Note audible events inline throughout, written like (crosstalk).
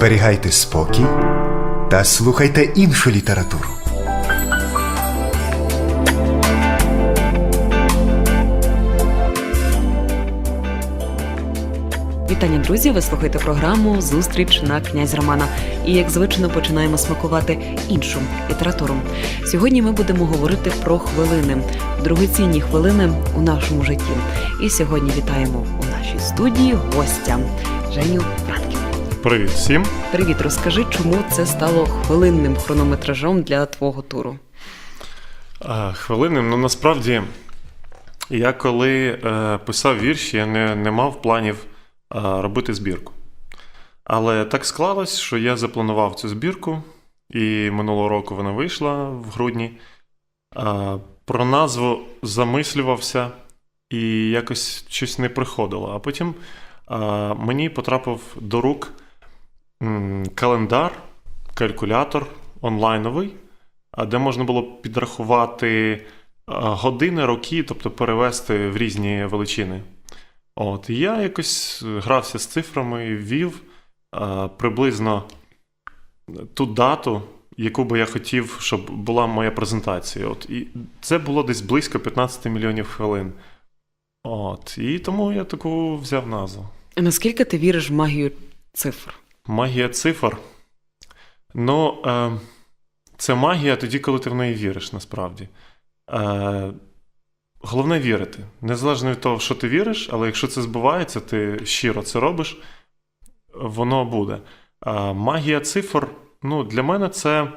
Зберігайте спокій та слухайте іншу літературу. Вітання, друзі! Ви слухаєте програму Зустріч на князь Романа. І як звично починаємо смакувати іншу літературу. Сьогодні ми будемо говорити про хвилини, дорогоцінні хвилини у нашому житті. І сьогодні вітаємо у нашій студії гостя Женю Франків. Привіт всім. Привіт, розкажи, чому це стало хвилинним хронометражом для твого туру. А, Хвилини. Ну насправді, я коли е, писав вірші, я не, не мав планів е, робити збірку. Але так склалось, що я запланував цю збірку, і минулого року вона вийшла в грудні. А, про назву замислювався і якось щось не приходило. А потім мені потрапив до рук календар, калькулятор онлайновий, де можна було підрахувати години, роки, тобто перевести в різні величини. От, і я якось грався з цифрами ввів а, приблизно ту дату, яку би я хотів, щоб була моя презентація. От, і це було десь близько 15 мільйонів хвилин. От, і тому я таку взяв назву. Наскільки ти віриш в магію цифр? Магія цифр. Ну, е, це магія тоді, коли ти в неї віриш, насправді. Е, головне вірити. Незалежно від того, в що ти віриш, але якщо це збувається, ти щиро це робиш, воно буде. Е, магія цифр, ну, для мене це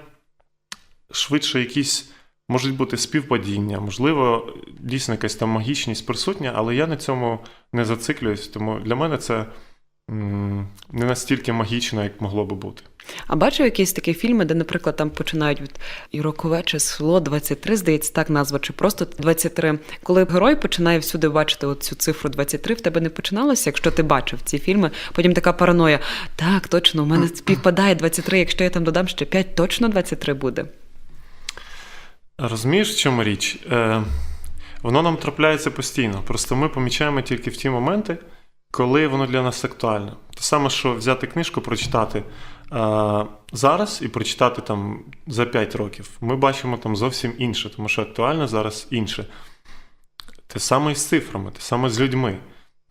швидше якісь. Можуть бути співпадіння, можливо, дійсно якась там магічність присутня, але я на цьому не зациклююсь, тому для мене це не настільки магічно, як могло би бути. А бачив якісь такі фільми, де, наприклад, там починають від і рокове число 23, здається, так назва, чи просто 23. Коли герой починає всюди бачити цю цифру 23, в тебе не починалося, якщо ти бачив ці фільми, потім така параноя. Так, точно, у мене співпадає 23, якщо я там додам ще 5, точно 23 буде. Розумієш, в чому річ? Е, воно нам трапляється постійно. Просто ми помічаємо тільки в ті моменти, коли воно для нас актуальне. Те саме, що взяти книжку, прочитати е, зараз і прочитати там за 5 років. Ми бачимо там зовсім інше, тому що актуальне зараз інше. Те саме і з цифрами, те саме з людьми.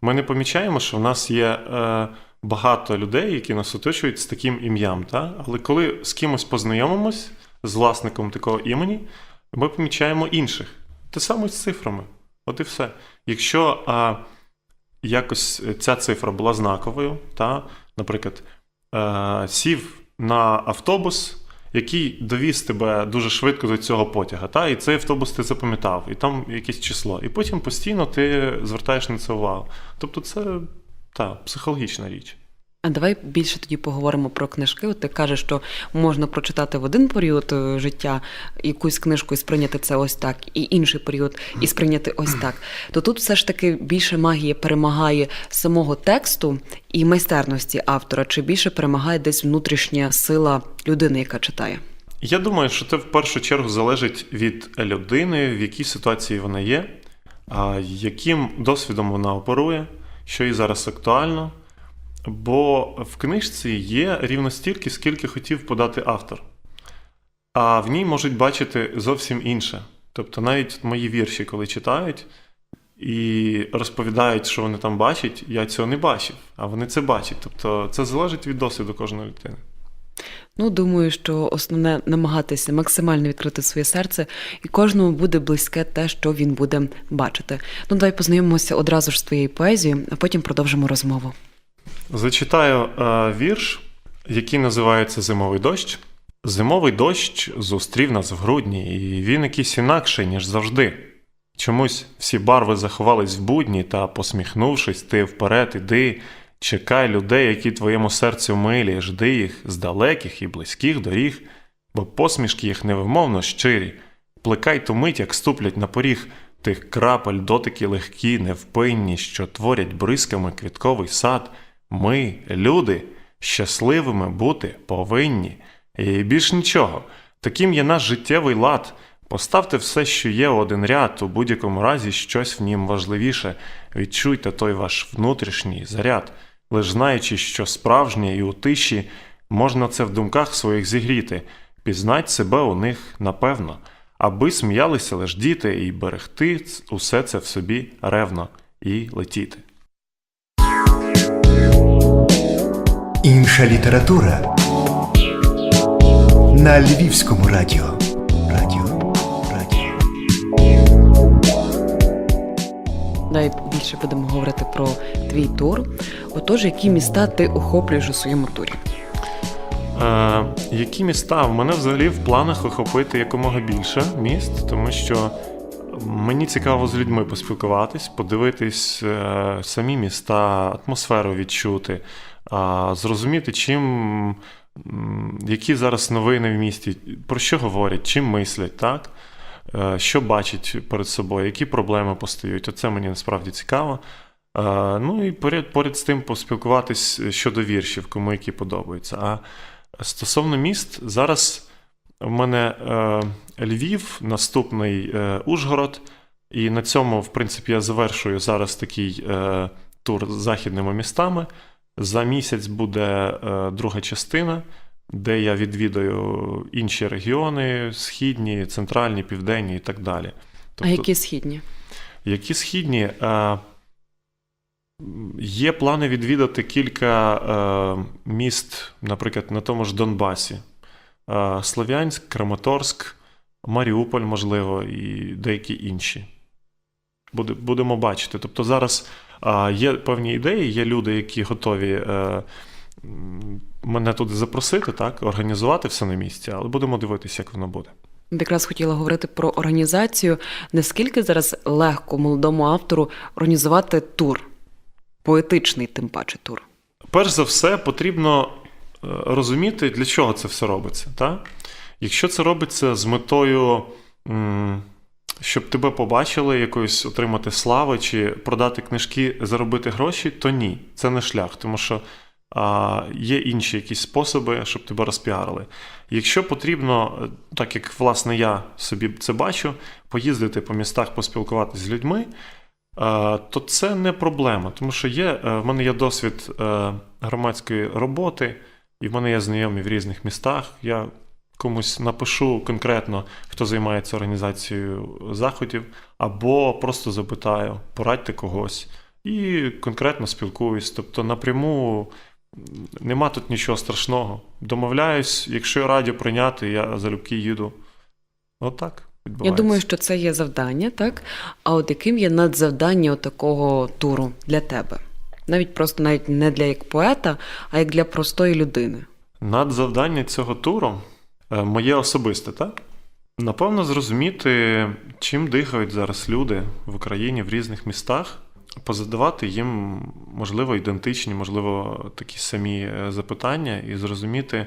Ми не помічаємо, що в нас є е, багато людей, які нас оточують з таким ім'ям. Та? Але коли з кимось познайомимось, з власником такого імені, ми помічаємо інших. Те саме з цифрами. От і все. Якщо а, якось ця цифра була знаковою, та, наприклад, е, сів на автобус, який довіз тебе дуже швидко до цього потяга, та, і цей автобус ти запам'ятав, і там якесь число. І потім постійно ти звертаєш на це увагу. Тобто, це та, психологічна річ. А давай більше тоді поговоримо про книжки. От ти кажеш, що можна прочитати в один період е, життя якусь книжку і сприйняти це ось так, і інший період і сприйняти ось так. То тут все ж таки більше магія перемагає самого тексту і майстерності автора, чи більше перемагає десь внутрішня сила людини, яка читає? Я думаю, що це в першу чергу залежить від людини, в якій ситуації вона є, яким досвідом вона оперує, що їй зараз актуально. Бо в книжці є рівно стільки, скільки хотів подати автор. А в ній можуть бачити зовсім інше. Тобто навіть мої вірші, коли читають і розповідають, що вони там бачать, я цього не бачив, а вони це бачать. Тобто це залежить від досвіду кожної людини. Ну, думаю, що основне намагатися максимально відкрити своє серце, і кожному буде близьке те, що він буде бачити. Ну, давай познайомимося одразу ж з твоєю поезією, а потім продовжимо розмову. Зачитаю е, вірш, який називається Зимовий дощ. Зимовий дощ зустрів нас в грудні, і він якийсь інакший, ніж завжди. Чомусь всі барви заховались в будні, та, посміхнувшись, ти вперед іди, чекай людей, які твоєму серцю милі, жди їх з далеких і близьких доріг, бо посмішки їх невимовно щирі. Плекай ту мить, як ступлять на поріг тих крапель, дотики легкі, невпинні, що творять бризками квітковий сад. Ми, люди, щасливими бути повинні. І більш нічого. Таким є наш життєвий лад. Поставте все, що є у один ряд, у будь-якому разі щось в нім важливіше. Відчуйте той ваш внутрішній заряд, лиш знаючи, що справжнє і у тиші можна це в думках своїх зігріти, пізнать себе у них напевно, аби сміялися лиш діти, і берегти усе це в собі ревно і летіти. Інша література на Львівському радіо. Радіо. Радіо. Далі більше будемо говорити про твій тур. Отож, які міста ти охоплюєш у своєму турі? Е, які міста? В мене взагалі в планах охопити якомога більше міст, тому що мені цікаво з людьми поспілкуватись, подивитись е, самі міста, атмосферу відчути, зрозуміти, чим. Які зараз новини в місті, про що говорять, чим мислять, так? Е, Що бачать перед собою, які проблеми постають. Оце мені насправді цікаво. Е, Ну і поряд, поряд з тим поспілкуватись щодо віршів, кому які подобаються. А стосовно міст, зараз в мене е, Львів, наступний Ужгород, і на цьому, в принципі, я завершую зараз такий тур з західними містами. За місяць буде е, друга частина, де я відвідаю інші регіони: східні, центральні, південні і так далі. А які східні? Які східні? Е, Є плани відвідати кілька е, міст, наприклад, на тому ж Донбасі. Слов'янськ, Краматорськ, Маріуполь, можливо, і деякі інші. Будемо бачити. Тобто зараз є певні ідеї, є люди, які готові е, мене туди запросити, так, організувати все на місці, але будемо дивитися, як воно буде. Якраз хотіла говорити про організацію. Наскільки зараз легко молодому автору організувати тур? Поетичний, тим паче, тур. Перш за все, потрібно е, розуміти, для чого це все робиться. Так? Якщо це робиться з метою, м, щоб тебе побачили, якоїсь отримати слави чи продати книжки, заробити гроші, то ні, це не шлях, тому що а, є інші якісь способи, щоб тебе розпіарили. Якщо потрібно, так як власне я собі це бачу, поїздити по містах, поспілкуватися з людьми, то це не проблема, тому що є, е, в мене є досвід е, громадської роботи, і в мене є знайомі в різних містах. Я комусь напишу конкретно, хто займається організацією заходів, або просто запитаю, порадьте когось. І конкретно спілкуюсь. Тобто напряму нема тут нічого страшного. Домовляюсь, якщо я раді прийняти, я залюбки їду. Отак. Я відбувається. думаю, що це є завдання, так? А от яким є надзавдання такого туру для тебе? Навіть просто навіть не для як поета, а як для простої людини. Надзавдання цього туру моє особисте, так? Напевно, зрозуміти, чим дихають зараз люди в Україні в різних містах, позадавати їм, можливо, ідентичні, можливо, такі самі е, запитання, і зрозуміти,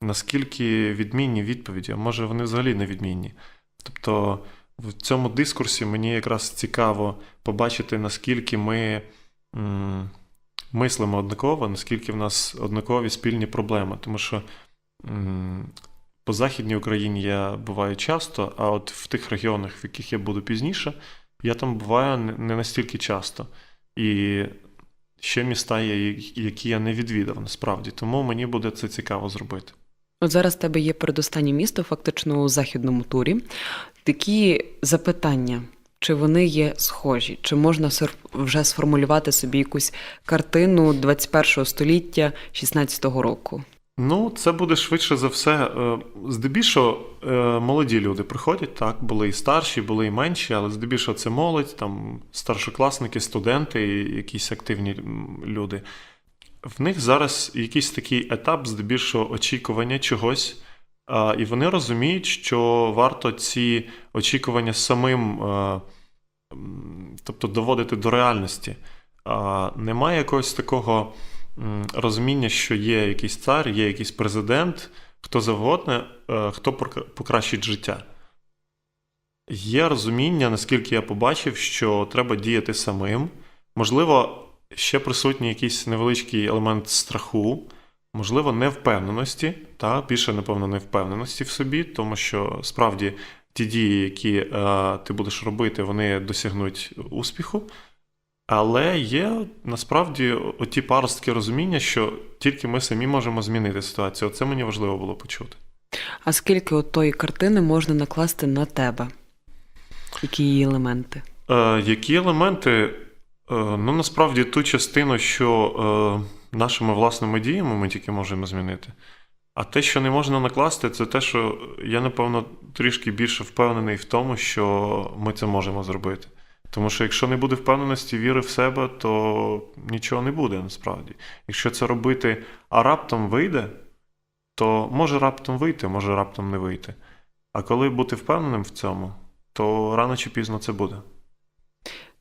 наскільки відмінні відповіді, а може вони взагалі не відмінні. Тобто в цьому дискурсі мені якраз цікаво побачити, наскільки ми м, мислимо однаково, наскільки в нас однакові спільні проблеми. Тому що по Західній Україні я буваю часто, а от в тих регіонах, в яких я буду пізніше, я там буваю не- настільки часто. І ще міста є, які я не відвідав насправді. Тому мені буде це цікаво зробити. От зараз в тебе є передостаннє місто, фактично у західному турі. Такі запитання, чи вони є схожі, чи можна вже сформулювати собі якусь картину 21 століття 16-го року? Ну, це буде швидше за все. е, Здебільшого е, молоді люди приходять, так, були і старші, були і менші, але здебільшого це молодь, там старшокласники, студенти, якісь активні люди. В них зараз якийсь такий етап, здебільшого, очікування чогось, і вони розуміють, що варто ці очікування самим, е, тобто доводити до реальності. Немає якогось такого розуміння, що є якийсь цар, є якийсь президент, хто завгодно, е, хто покращить життя. Є розуміння, наскільки я побачив, що треба діяти самим. Можливо, ще присутній якийсь невеличкий елемент страху, можливо, невпевненості, та більше, напевно, невпевненості в собі, тому що справді ті дії, які е, ти будеш робити, вони досягнуть успіху. Але є насправді оті паростки розуміння, що тільки ми самі можемо змінити ситуацію. Це мені важливо було почути. А скільки от тої картини можна накласти на тебе? Які її елементи? Е, які елементи? Е, ну, насправді, ту частину, що е, нашими власними діями ми тільки можемо змінити. А те, що не можна накласти, це те, що я, напевно, трішки більше впевнений в тому, що ми це можемо зробити. Тому що якщо не буде впевненості, віри в себе, то нічого не буде насправді. Якщо це робити, а раптом вийде, то може раптом вийти, може раптом не вийти. А коли бути впевненим в цьому, то рано чи пізно це буде.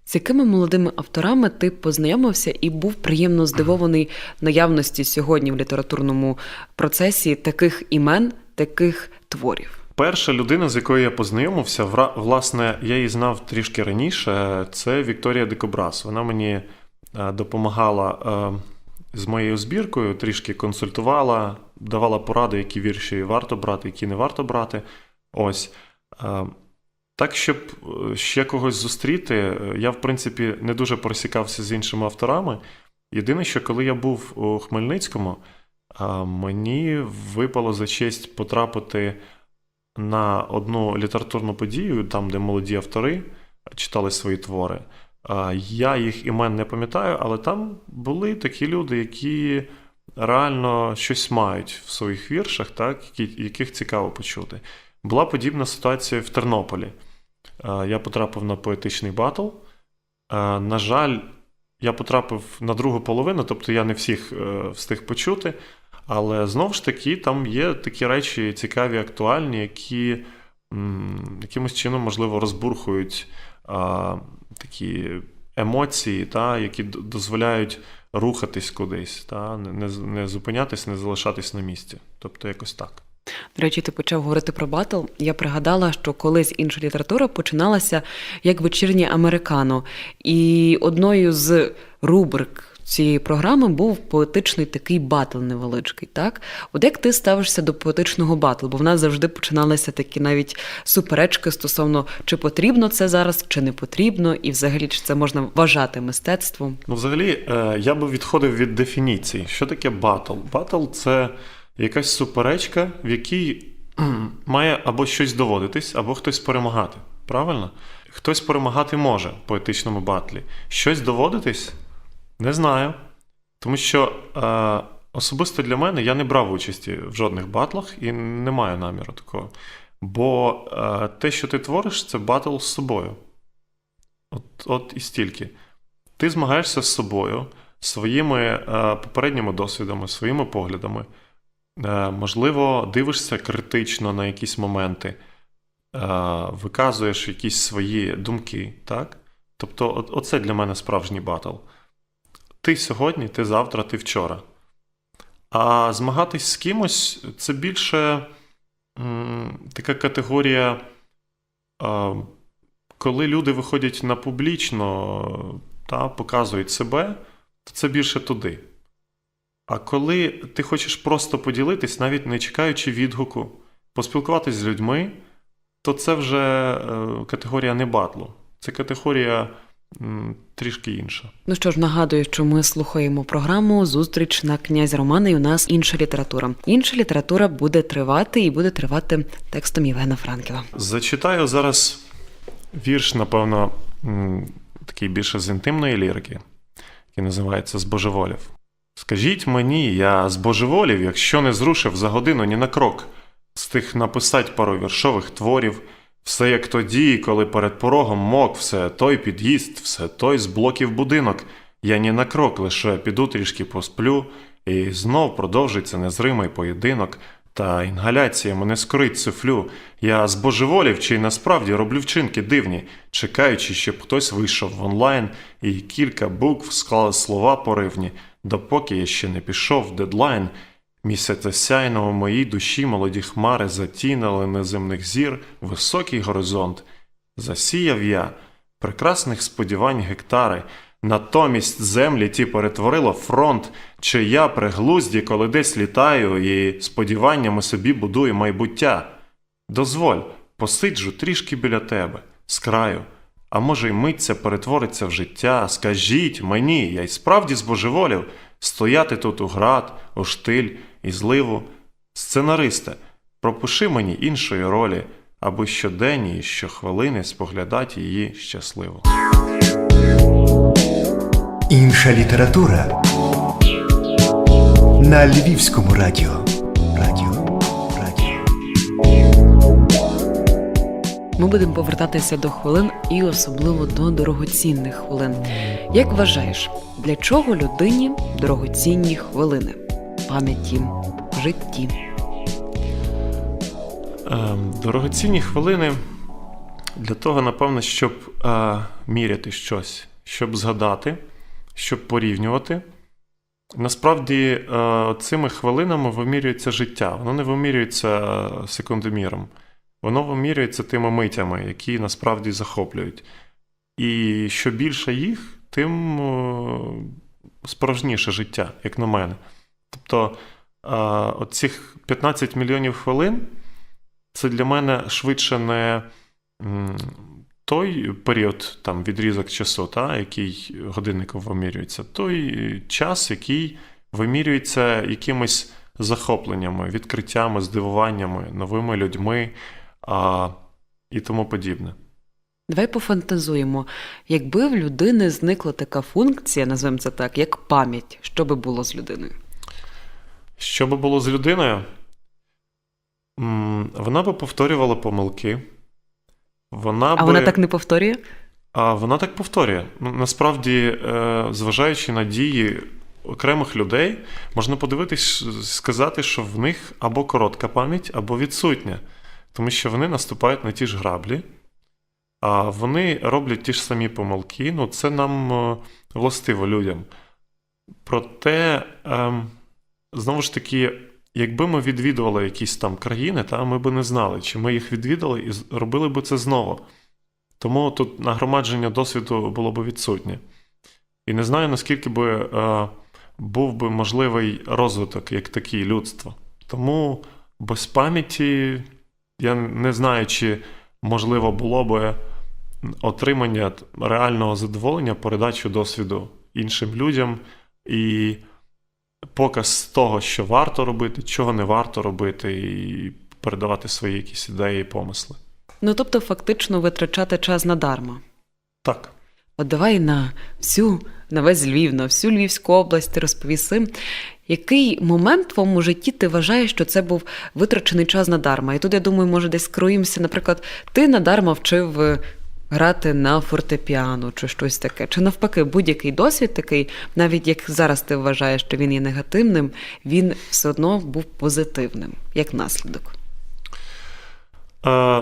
З якими молодими авторами ти познайомився і був приємно здивований наявності сьогодні в літературному процесі таких імен, таких творів? Перша людина, з якою я познайомився, власне, я її знав трішки раніше. Це Вікторія Дикобраз. Вона мені е, допомагала е, з моєю збіркою, трішки консультувала, давала поради, які вірші варто брати, які не варто брати. Ось. Е, Так, щоб ще когось зустріти, я, в принципі, не дуже пересікався з іншими авторами. Єдине, що коли я був у Хмельницькому, мені випало за честь потрапити на одну літературну подію, там, де молоді автори читали свої твори. Я їх імен не пам'ятаю, але там були такі люди, які реально щось мають в своїх віршах, так, яких цікаво почути. Була подібна ситуація в Тернополі. Я потрапив на поетичний батл. На жаль, я потрапив на другу половину, тобто я не всіх е, встиг почути. Але знову ж таки, там є такі речі цікаві, актуальні, які м, якимось чином, можливо, розбурхують а, такі емоції, та, які дозволяють рухатись кудись, та, не, не зупинятись, не залишатись на місці. Тобто якось так. До речі, ти почав говорити про батл. Я пригадала, що колись інша література починалася як вечірнє американо. І одною з рубрик цієї програми був поетичний такий батл невеличкий. Так, от як ти ставишся до поетичного батлу? Бо в нас завжди починалися такі навіть суперечки стосовно чи потрібно це зараз, чи не потрібно, і взагалі чи це можна вважати мистецтвом. Ну, взагалі, е, я би відходив від дефініції. Що таке батл? Батл це якась суперечка, в якій (clears throat) має або щось доводитись, або хтось перемагати. Правильно? Хтось перемагати може в поетичному батлі. Щось доводитись не знаю. Тому що е, особисто для мене я не брав участі в жодних батлах і не маю наміру такого. Бо е, те, що ти твориш, це батл з собою. От, от і стільки. Ти змагаєшся з собою, своїми е, попередніми досвідами, своїми поглядами. Е, можливо, дивишся критично на якісь моменти, е, виказуєш якісь свої думки, так? Тобто, от, оце для мене справжній батл. Ти сьогодні, ти завтра, ти вчора. А змагатись з кимось це більше м, така категорія, е, коли люди виходять на публічно та показують себе, то це більше туди. А коли ти хочеш просто поділитись, навіть не чекаючи відгуку, поспілкуватись з людьми, то це вже е, категорія не батлу. Це категорія трішки інша. Ну що ж, нагадую, що ми слухаємо програму Зустріч на князь Романа, і у нас інша література. Інша література буде тривати і буде тривати текстом Євгена Франківа. Зачитаю зараз вірш, напевно, такий більше з інтимної лірики, який називається Збожеволів. Скажіть мені, я збожеволів, якщо не зрушив за годину ні на крок, встиг написать пару віршових творів, все як тоді, коли перед порогом мок, все той під'їзд, все той з блоків будинок. Я ні на крок, лише піду трішки посплю, і знов продовжиться незримий поєдинок, та інгаляція мене скорить суфлю. Я збожеволів, чи насправді роблю вчинки дивні, чекаючи, щоб хтось вийшов в онлайн, і кілька букв склали слова поривні, допоки я ще не пішов в дедлайн. Місяця сяйного в моїй душі молоді хмари затінили неземних зір високий горизонт. Засіяв я прекрасних сподівань гектари, натомість землі ті перетворило фронт, чи я при коли десь літаю, і сподіваннями собі будую майбуття. Дозволь, посиджу трішки біля тебе, з краю, а може й миться перетвориться в життя. Скажіть мені, я й справді збожеволів стояти тут у град, у штиль і зливу. Сценаристе, пропиши мені іншої ролі, аби щоденні і щохвилини споглядати її щасливо. Інша література на Львівському радіо. Радіо. Радіо. Ми будемо повертатися до хвилин і особливо до дорогоцінних хвилин. Як вважаєш, для чого людині дорогоцінні хвилини? Пам'яті, житті? Ем, Дорогоцінні хвилини для того, напевно, щоб е, міряти щось, щоб згадати, щоб порівнювати. Насправді, е, цими хвилинами вимірюється життя. Воно не вимірюється секундоміром. Воно вимірюється тими митями, які насправді захоплюють. І що більше їх, тим е, справжніше життя, як на мене. Тобто, е, оцих 15 мільйонів хвилин це для мене швидше не той період, там, відрізок часу, та, який годинником вимірюється, той час, який вимірюється якимись захопленнями, відкриттями, здивуваннями, новими людьми а, і тому подібне. Давай пофантазуємо, якби в людини зникла така функція, назвемо це так, як пам'ять, що би було з людиною? Що би було з людиною? Вона би повторювала помилки. Вона А би... вона так не повторює? А вона так повторює. Ну, Насправді, е, зважаючи на дії окремих людей, можна подивитись, сказати, що в них або коротка пам'ять, або відсутня. Тому що вони наступають на ті ж граблі, а вони роблять ті ж самі помилки. Ну, це нам е, властиво людям. Проте, ем, знову ж таки, якби ми відвідували якісь там країни, та, ми би не знали, чи ми їх відвідали і робили би це знову. Тому тут нагромадження досвіду було б відсутнє. І не знаю, наскільки би е, був би можливий розвиток як такий людства. Тому без пам'яті я не знаю, чи можливо було би отримання реального задоволення, передачу досвіду іншим людям і показ того, що варто робити, чого не варто робити, і передавати свої якісь ідеї і помисли. Ну тобто, фактично витрачати час надарма. Так. От давай на всю, на весь Львів, на всю Львівську область ти розповіси, який момент в твоєму житті ти вважаєш, що це був витрачений час надарма? І тут, я думаю, може десь скроїмося, наприклад, ти надарма вчив е, грати на фортепіано чи щось таке. Чи навпаки, будь-який досвід такий, навіть як зараз ти вважаєш, що він є негативним, він все одно був позитивним, як наслідок. Е,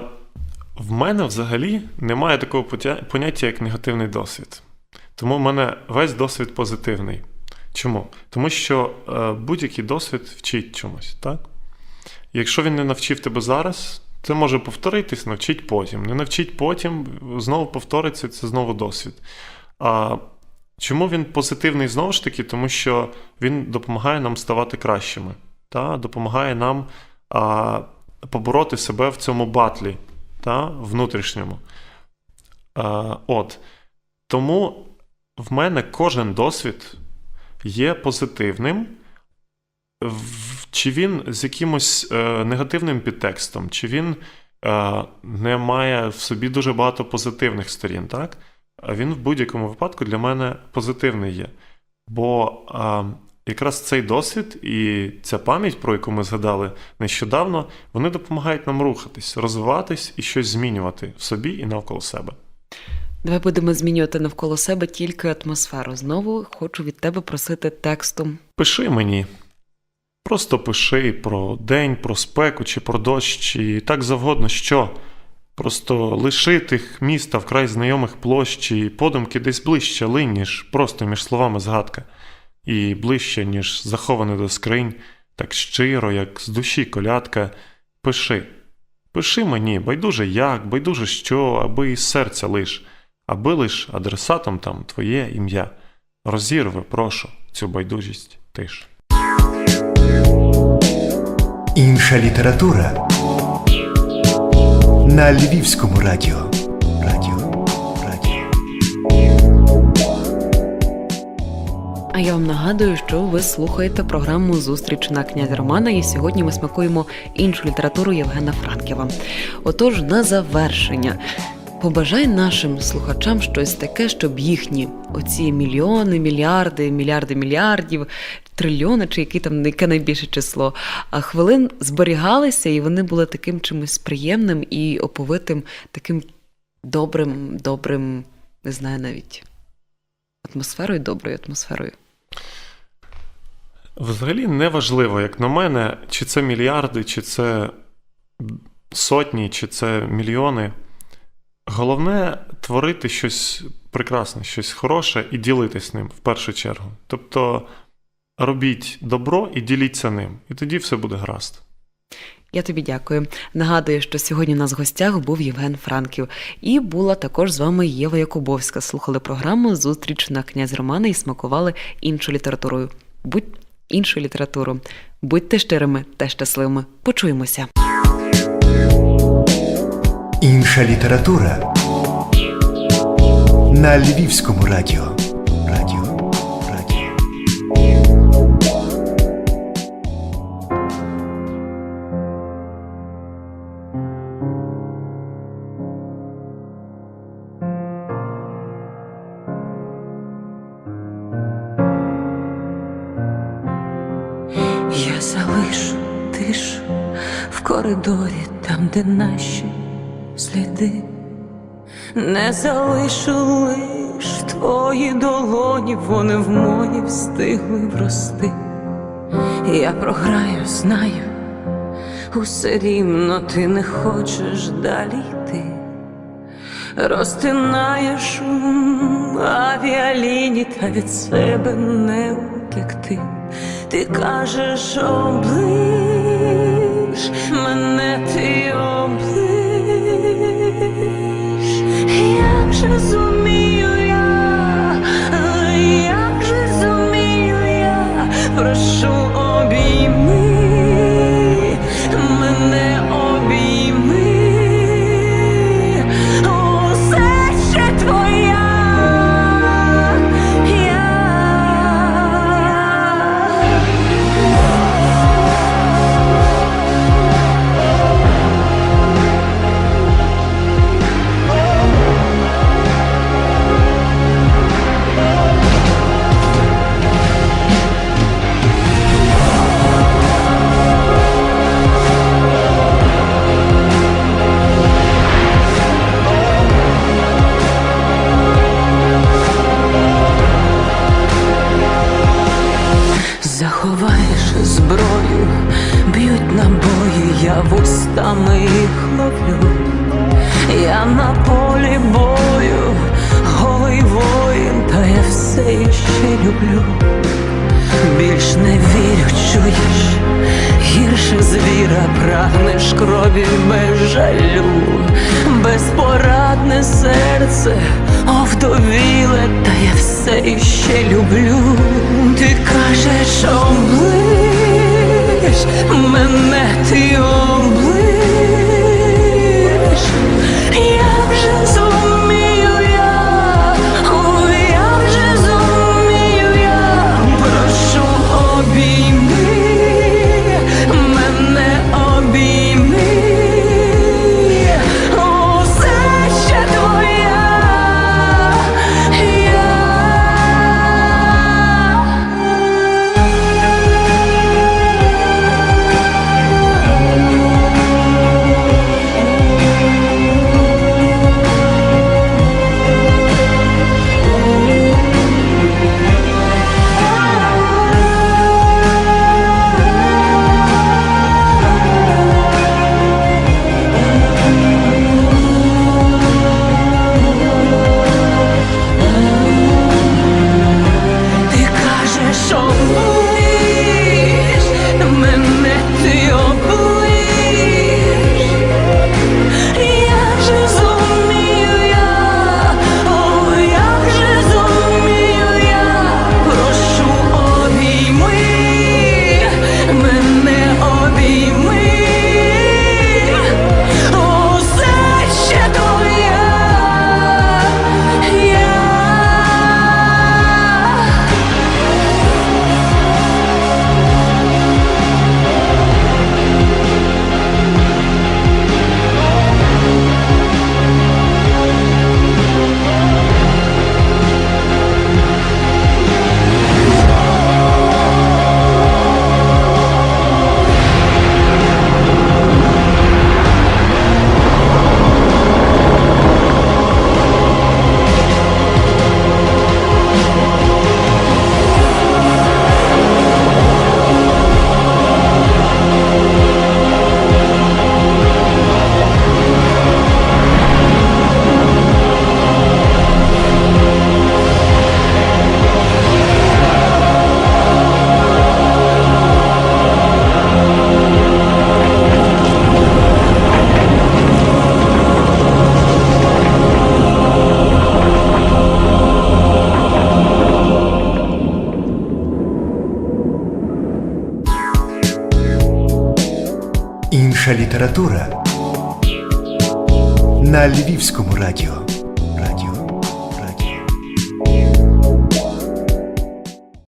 в мене взагалі немає такого поняття, як негативний досвід. Тому в мене весь досвід позитивний. Чому? Тому що е, будь-який досвід вчить чомусь, так? Якщо він не навчив тебе зараз, це може повторитись, навчить потім. Не навчить потім, знову повториться, це знову досвід. А чому він позитивний знову ж таки? Тому що він допомагає нам ставати кращими, та? допомагає нам а, побороти себе в цьому батлі та? внутрішньому. А, от. Тому в мене кожен досвід є позитивним. Чи він з якимось е, негативним підтекстом, чи він е, не має в собі дуже багато позитивних сторін, так? А він в будь-якому випадку для мене позитивний є. Бо е, якраз цей досвід і ця пам'ять, про яку ми згадали нещодавно, вони допомагають нам рухатись, розвиватись і щось змінювати в собі і навколо себе. Давай будемо змінювати навколо себе тільки атмосферу. Знову хочу від тебе просити текстом Пиши мені. Просто пиши про день, про спеку чи про дощ, чи так завгодно що. Просто лиши тих міста вкрай знайомих площ, чи подумки десь ближче линь, ніж просто між словами згадка, і ближче, ніж заховане до скринь, так щиро, як з душі колядка. Пиши. Пиши мені, байдуже як, байдуже що, аби із серця лиш, аби лиш адресатом там твоє ім'я. Розірви, прошу, цю байдужість тиш. Інша література на Львівському радіо. Радіо. Радіо. А я вам нагадую, що ви слухаєте програму Зустріч на князя Романа. І сьогодні ми смакуємо іншу літературу Євгена Франківа. Отож, на завершення. Побажай нашим слухачам щось таке, щоб їхні оці мільйони, мільярди, мільярди мільярдів трильйони, чи які там яке найбільше число, хвилин зберігалися, і вони були таким чимось приємним і оповитим, таким добрим, добрим, не знаю навіть атмосферою, доброю атмосферою. Взагалі не важливо, як на мене, чи це мільярди, чи це сотні, чи це мільйони. Головне творити щось прекрасне, щось хороше і ділитись ним в першу чергу. Тобто робіть добро і діліться ним, і тоді все буде гаразд. Я тобі дякую. Нагадую, що сьогодні у нас в гостях був Євген Франків, і була також з вами Єва Якубовська. Слухали програму Зустріч на князь Романа і смакували іншу літературою. Будь іншу літературу. Будьте щирими та щасливими. Почуємося. Інша література на Львівському радіо. Радіо. Я залишу тишу в коридорі, там, де наші сліди. Не залишу лиш твої долоні, вони в мої встигли врости. Я програю, знаю, усе рівно ти не хочеш далі йти. Розтинаєш авіаліні, та від себе не утекти. Ти кажеш, облиш, мене ти облиш. Люблю. Більш не вірю, чуєш, гірше звіра, прагнеш крові без жалю, безпорадне серце, овдовіле, та я все іще люблю. Ти кажеш, облиш, мене ти облиш.